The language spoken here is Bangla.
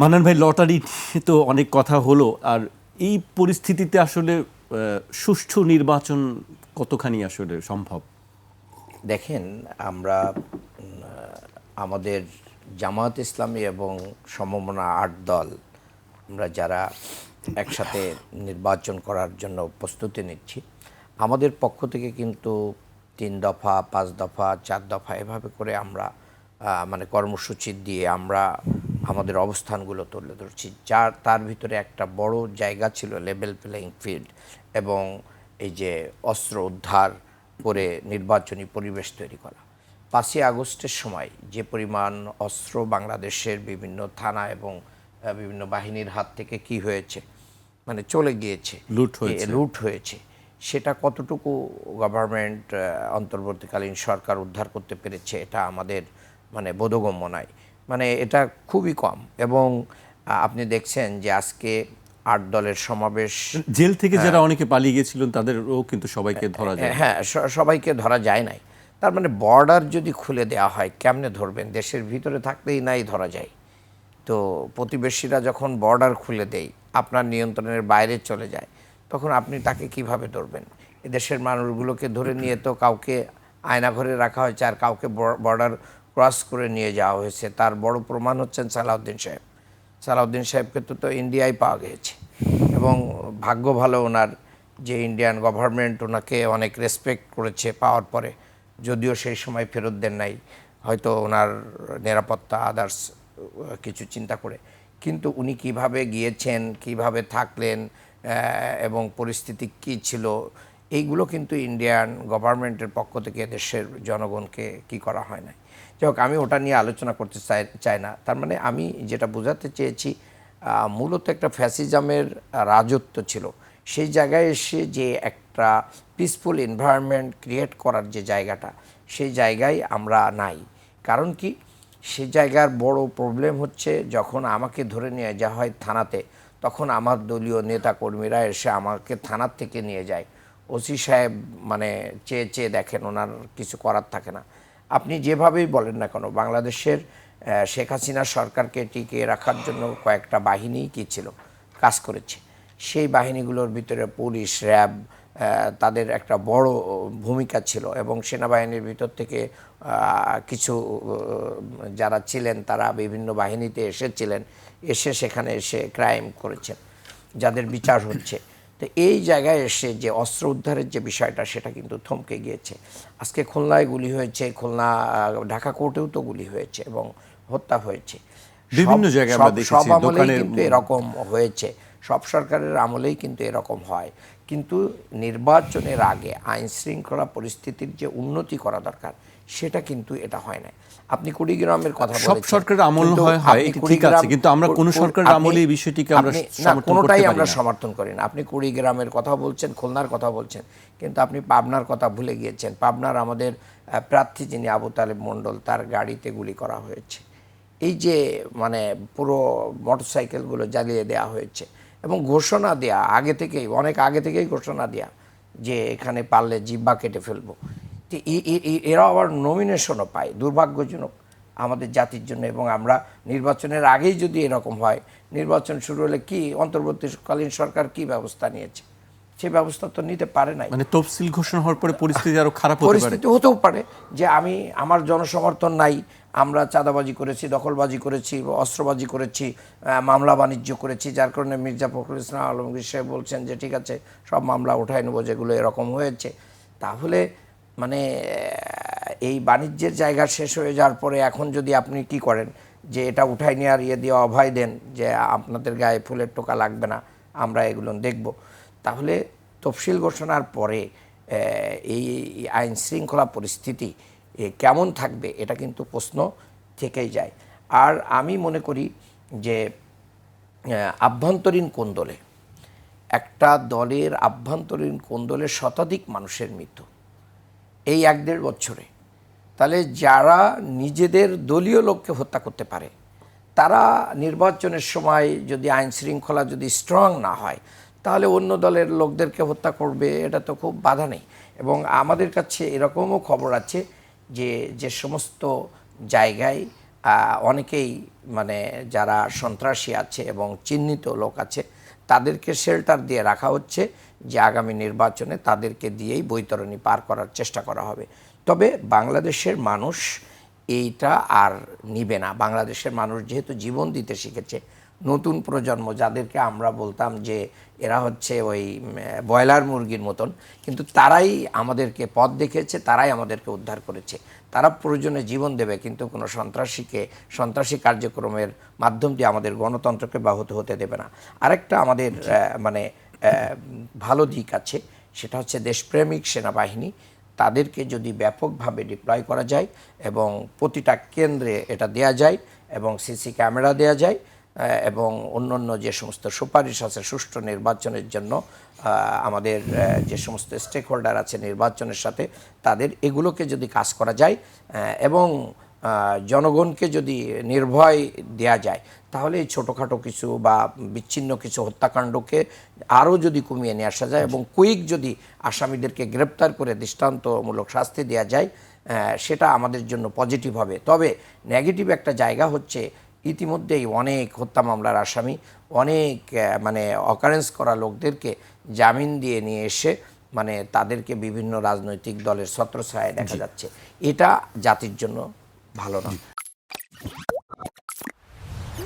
মান্নান ভাই লটারি তো অনেক কথা হলো, আর এই পরিস্থিতিতে আসলে সুষ্ঠু নির্বাচন কতখানি আসলে সম্ভব? দেখেন, আমরা আমাদের জামাত ইসলামী এবং সমমনা আট দল, আমরা যারা একসাথে নির্বাচন করার জন্য প্রস্তুতি নিচ্ছি, আমাদের পক্ষ থেকে কিন্তু তিন দফা, পাঁচ দফা, চার দফা এভাবে করে আমরা মানে কর্মসূচি দিয়ে আমরা আমাদের অবস্থানগুলো তুলে ধরছি। যার তার ভিতরে একটা বড় জায়গা ছিল লেভেল প্লেয়িং ফিল্ড এবং এই যে অস্ত্র উদ্ধার করে নির্বাচনী পরিবেশ তৈরি করা। পাঁচই আগস্টের সময় যে পরিমাণ অস্ত্র বাংলাদেশের বিভিন্ন থানা এবং বিভিন্ন বাহিনীর হাত থেকে কি হয়েছে মানে চলে গিয়েছে লুট হয়েছে। লুট হয়েছে সেটা কতটুকু গভর্নমেন্ট অন্তর্বর্তীকালীন সরকার উদ্ধার করতে পেরেছে এটা আমাদের মানে বোধগম্য নয় মানে এটা খুবই কম এবং আপনি দেখছেন যে আজকে আট দলের সমাবেশ জেল থেকে যারা অনেকে পালিয়ে গেছিলেন তাদেরও কিন্তু সবাইকে ধরা যায়। হ্যাঁ সবাইকে ধরা যায় নাই। তার মানে বর্ডার যদি খুলে দেওয়া হয় কেমনে ধরবেন? দেশের ভিতরে থাকতেই নাই ধরা যায়। তো প্রতিবেশীরা যখন বর্ডার খুলে দেয় আপনার নিয়ন্ত্রণের বাইরে চলে যায় তখন আপনি তাকে কীভাবে ধরবেন? এদেশের মানুষগুলোকে ধরে নিয়ে তো কাউকে আয়নাঘরে রাখা হয়েছে আর কাউকে বর্ডার ক্রস করে নিয়ে যাওয়া হয়েছে। তার বড় প্রমাণ হচ্ছেন সালাউদ্দিন সাহেব। সালাউদ্দিন সাহেবকে তো তো ইন্ডিয়ায় পাওয়া গিয়েছে এবং ভাগ্য ভালো ওনার যে ইন্ডিয়ান গভর্নমেন্ট ওনাকে অনেক রেসপেক্ট করেছে পাওয়ার পরে, যদিও সেই সময় ফেরত দেন নাই, হয়তো ওনার নিরাপত্তা আদার্স কিছু চিন্তা করে। কিন্তু উনি কীভাবে গিয়েছেন, কীভাবে থাকলেন এবং পরিস্থিতি কী ছিল এইগুলো কিন্তু ইন্ডিয়ান গভর্নমেন্টের পক্ষ থেকে দেশের জনগণকে কি করা হয় না যাই হোক আমি ওটা নিয়ে আলোচনা করতে চাই চাই না। তার মানে আমি যেটা বোঝাতে চেয়েছি মূলত একটা ফ্যাসিজমের রাজত্ব ছিল। সেই জায়গায় এসে যে একটা পিসফুল এনভায়রনমেন্ট ক্রিয়েট করার যে জায়গাটা, সেই জায়গায় আমরা নাই। কারণ কি? সে জায়গার বড় প্রবলেম হচ্ছে যখন আমাকে ধরে নিয়ে যাওয়া হয় থানাতে, তখন আমার দলীয় নেতা কর্মীরা এসে আমাকে থানার থেকে নিয়ে যায়। ওসি সাহেব মানে চেয়ে চেয়ে দেখেন, ওনার কিছু করার থাকে না। আপনি যেভাবেই বলেন না কেন, বাংলাদেশের শেখ হাসিনা সরকারকে টিকিয়ে রাখার জন্য কয়েকটা বাহিনী কি ছিল? কাজ করেছে। সেই বাহিনীগুলোর ভিতরে পুলিশ, র্যাব তাদের একটা বড় ভূমিকা ছিল এবং সেনাবাহিনীর ভিতর থেকে কিছু যারা ছিলেন তারা বিভিন্ন বাহিনীতে এসেছিলেন, এসে সেখানে এসে ক্রাইম করেছেন, যাদের বিচার হচ্ছে। তো এই জায়গায় এসে যে অস্ত্র উদ্ধারের যে বিষয়টা সেটা কিন্তু থমকে গিয়েছে। আজকে খুলনায় গুলি হয়েছে খুলনা ঢাকা কোর্টেও তো গুলি হয়েছে এবং হত্যা হয়েছে। বিভিন্ন জায়গায় সব- আমলেই কিন্তু এরকম হয়েছে। সব সরকারের আমলেই কিন্তু এরকম হয়। কিন্তু নির্বাচনের আগে আইন শৃঙ্খলা পরিস্থিতির যে উন্নতি করা দরকার সেটা কিন্তু এটা হয় না আপনি কুড়িগ্রামের কথা সব সরকারের আমল হয়, হয়, ঠিক আছে, কিন্তু আমরা কোনো সরকারের আমলে এই বিষয়টিকে আমরা কোনোটাই আমরা সমর্থন করি না। আপনি কুড়িগ্রামের কথা বলছেন খুলনার কথা বলছেন কিন্তু আপনি পাবনার কথা ভুলে গিয়েছেন। পাবনার আমাদের প্রার্থী যিনি আবু তালেব মণ্ডল তার গাড়িতে গুলি করা হয়েছে। এই যে মানে পুরো মোটরসাইকেলগুলো জ্বালিয়ে দেওয়া হয়েছে এবং ঘোষণা দেয়া আগে থেকেই অনেক আগে থেকেই ঘোষণা দেয়া যে এখানে পারলে জিব্বা কেটে ফেলব। এরা আবার নমিনেশনও পায় দুর্ভাগ্যজনক আমাদের জাতির জন্য এবং আমরা নির্বাচনের আগেই যদি এরকম হয় নির্বাচন শুরু হলে কি অন্তর্বর্তীকালীন সরকার কি ব্যবস্থা নিয়েছে? সে ব্যবস্থা তো নিতে পারে নাই। মানে তফসিল ঘোষণা হওয়ার পরে পরিস্থিতি আরও খারাপ হতে পারে। পরিস্থিতি হতেও পারে যে আমি আমার জনসমর্থন নাই আমরা চাঁদাবাজি করেছি দখলবাজি করেছি অস্ত্রবাজি করেছি মামলা বাণিজ্য করেছি যার কারণে মির্জা ফখরুল ইসলাম আলমগীর সাহেব বলছেন যে ঠিক আছে সব মামলা উঠায় নেব যেগুলো এরকম হয়েছে। তাহলে মানে এই বাণিজ্যের জায়গা শেষ হয়ে যাওয়ার পরে এখন যদি আপনি কি করেন, যে এটা উঠাই নেওয়ার ইয়ে দিয়ে অভয় দেন, যে আপনাদের গায়ে ফুলের টোকা লাগবে না, আমরা এগুলো দেখব। তাহলে তফসিল ঘোষণার পরে এই আইন শৃঙ্খলা পরিস্থিতি কেমন থাকবে, এটা কিন্তু প্রশ্ন থেকেই যায়। আর আমি মনে করি যে আভ্যন্তরীণ কোন্দলে, একটা দলের আভ্যন্তরীণ কোন্দলে শতাধিক মানুষের মৃত্যু। এই এক দেড় বছরে। তাহলে যারা নিজেদের দলীয় লোককে হত্যা করতে পারে, তারা নির্বাচনের সময় যদি আইন শৃঙ্খলা যদি স্ট্রং না হয়, তাহলে অন্য দলের লোকদেরকে হত্যা করবে, এটা তো খুব বাধা নেই। এবং আমাদের কাছে এরকমও খবর আছে যে যে সমস্ত জায়গায় অনেকেই মানে যারা সন্ত্রাসী আছে এবং চিহ্নিত লোক আছে তাদেরকে শেল্টার দিয়ে রাখা হচ্ছে যে আগামী নির্বাচনে তাদেরকে দিয়েই বৈতরণী পার করার চেষ্টা করা হবে। তবে বাংলাদেশের মানুষ এইটা আর নিবে না। বাংলাদেশের মানুষ যেহেতু জীবন দিতে শিখেছে নতুন প্রজন্ম যাদেরকে আমরা বলতাম যে এরা হচ্ছে ওই ব্রয়লার মুরগির মতন কিন্তু তারাই আমাদেরকে পথ দেখিয়েছে তারাই আমাদেরকে উদ্ধার করেছে। তারা প্রয়োজনে জীবন দেবে কিন্তু কোনো সন্ত্রাসীকে সন্ত্রাসী কার্যক্রমের মাধ্যম দিয়ে আমাদের গণতন্ত্রকে ব্যাহত হতে দেবে না। আরেকটা আমাদের মানে ভালো দিক আছে সেটা হচ্ছে দেশপ্রেমিক সেনাবাহিনী। তাদেরকে যদি ব্যাপকভাবে ডিপ্লয় করা যায় এবং প্রতিটা কেন্দ্রে এটা দেয়া যায় এবং সিসি ক্যামেরা দেয়া যায় এবং অন্যান্য যে সমস্ত সুপারিশ আছে সুষ্ঠু নির্বাচনের জন্য আমাদের যে সমস্ত স্টেক হোল্ডার আছে নির্বাচনের সাথে, তাদের এগুলোকে যদি কাজ করা যায় এবং জনগণকে যদি নির্ভয় দেয়া যায়, তাহলে এই ছোটোখাটো কিছু বা বিচ্ছিন্ন কিছু হত্যাকাণ্ডকে আরও যদি কমিয়ে নিয়ে আসা যায় এবং কুইক যদি আসামিদেরকে গ্রেপ্তার করে দৃষ্টান্তমূলক শাস্তি দেওয়া যায় সেটা আমাদের জন্য পজিটিভ হবে। তবে নেগেটিভ একটা জায়গা হচ্ছে ইতিমধ্যেই অনেক হত্যা মামলার আসামি অনেক মানে অকারেন্স করা লোকদেরকে জামিন দিয়ে নিয়ে এসে মানে তাদেরকে বিভিন্ন রাজনৈতিক দলের ছত্রছায়ায় দেখা যাচ্ছে। এটা জাতির জন্য ভালো না।